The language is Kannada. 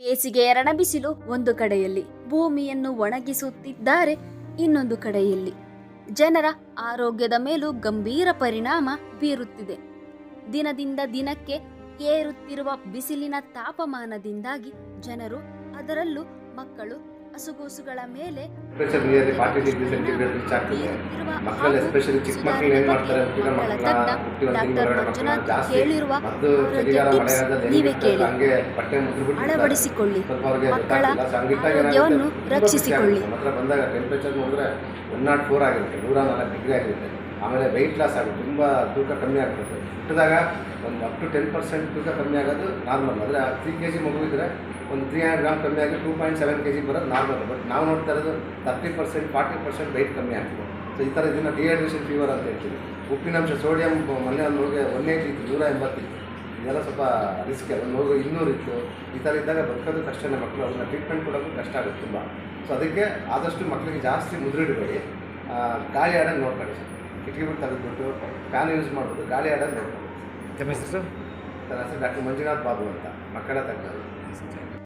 ಬೇಸಿಗೆ ರಣಬಿಸಿಲು ಒಂದು ಕಡೆಯಲ್ಲಿ. ಭೂಮಿಯನ್ನು ಒಣಗಿಸುತ್ತಿದ್ದಾರೆ ಇನ್ನೊಂದು ಕಡೆಯಲ್ಲಿ. ಜನರ ಆರೋಗ್ಯದ ಮೇಲೂ ಗಂಭೀರ ಪರಿಣಾಮ ಬೀರುತ್ತಿದೆ. ದಿನದಿಂದ ದಿನಕ್ಕೆ ಏರುತ್ತಿರುವ ಬಿಸಿಲಿನ ತಾಪಮಾನದಿಂದಾಗಿ ಜನರು ಅದರಲ್ಲೂ ಮಕ್ಕಳು ಹಸುಗೂಸುಗಳ ಮೇಲೆ ಹೇಳಿರುವ ನೀವೇ ಕೇಳಿ. ಅಳವಡಿಸಿಕೊಳ್ಳಿ ಮಕ್ಕಳ? ಆರೋಗ್ಯವನ್ನು ರಕ್ಷಿಸಿಕೊಳ್ಳಿ. ಒನ್ ನಾಟ್ ಫೋರ್ ಆಗಿರುತ್ತೆ ನೂರ ನಾಲ್ಕು ಡಿಗ್ರಿ ಆಗಿರುತ್ತೆ ಆಮೇಲೆ ವೆಯ್ಟ್ ಲಾಸ್ ಆಗುತ್ತೆ. ತುಂಬ ತೂಕ ಕಮ್ಮಿ ಆಗ್ತದೆ. ಹುಟ್ಟಿದಾಗ ಒಂದು ಅಪ್ ಟು ಟೆನ್ ಪರ್ಸೆಂಟ್ ತೂಕ ಕಮ್ಮಿ ಆಗೋದು ನಾರ್ಮಲ್ ಅಂದರೆ ತ್ರೀ ಕೆ ಜಿ ಮಗು ಇದ್ದರೆ ಒಂದು ತ್ರೀ ಹಂಡ್ರೆಡ್ ಗ್ರಾಮ್ ಕಮ್ಮಿ ಆಗಿ two point seven K G ಬರೋದು ನಾರ್ಮಲ್ ಬಟ್ ನಾವು ನೋಡ್ತಾ ಇರೋದು thirty percent forty percent weight ಕಮ್ಮಿ ಆಗ್ತದೆ. ಸೊ ಈ ಥರ ಇದನ್ನು ಡಿಹೈಡ್ರೇಷನ್ ಫೀವರ್ ಅಂತ ಹೇಳ್ತೀವಿ. ಉಪ್ಪಿನಂಶ ಸೋಡಿಯಂ ಮೊನ್ನೆ ಒಂದು ಹೋಗಿ ಒನ್ ಏಯ್ಟಿ ಇತ್ತು, ನೂರ ಎಂಬತ್ತಿತ್ತು ಇದೆಲ್ಲ ಸ್ವಲ್ಪ ರಿಸ್ಕ್ ಒಂದು ನೂರು, ಇನ್ನೂರು ಇತ್ತು. ಈ ಥರ ಇದ್ದಾಗ ಬದುಕೋದು ಕಷ್ಟನೇ ಮಕ್ಕಳು ಅದನ್ನ ಟ್ರೀಟ್ಮೆಂಟ್ ಕೊಡೋದು ಕಷ್ಟ ಆಗುತ್ತೆ ತುಂಬ. ಸೊ ಅದಕ್ಕೆ ಆದಷ್ಟು ಮಕ್ಕಳಿಗೆ ಜಾಸ್ತಿ ಮುದ್ರಿಡಬೇಡಿ ಗಾಳಿ ಆಡೋದು ನೋಡ್ಕೊಳ್ಳಿ ಕಿಟಕಿ ಬಿಟ್ಟು ತೆಗೆದ್ಬಿಟ್ಟು ಫ್ಯಾನ್ ಯೂಸ್ ಮಾಡೋದು ಗಾಳಿ ಆಡೋದು. ನೋಡ್ಕೊಳ್ಳಿ ತಮ್ಮ ಹೆಸರು? ನನ್ನ ಹೆಸರು ಡಾಕ್ಟರ್ ಮಂಜುನಾಥ್ ಬಾಬು ಅಂತ ಮಕ್ಕಳ ತಜ್ಞರು.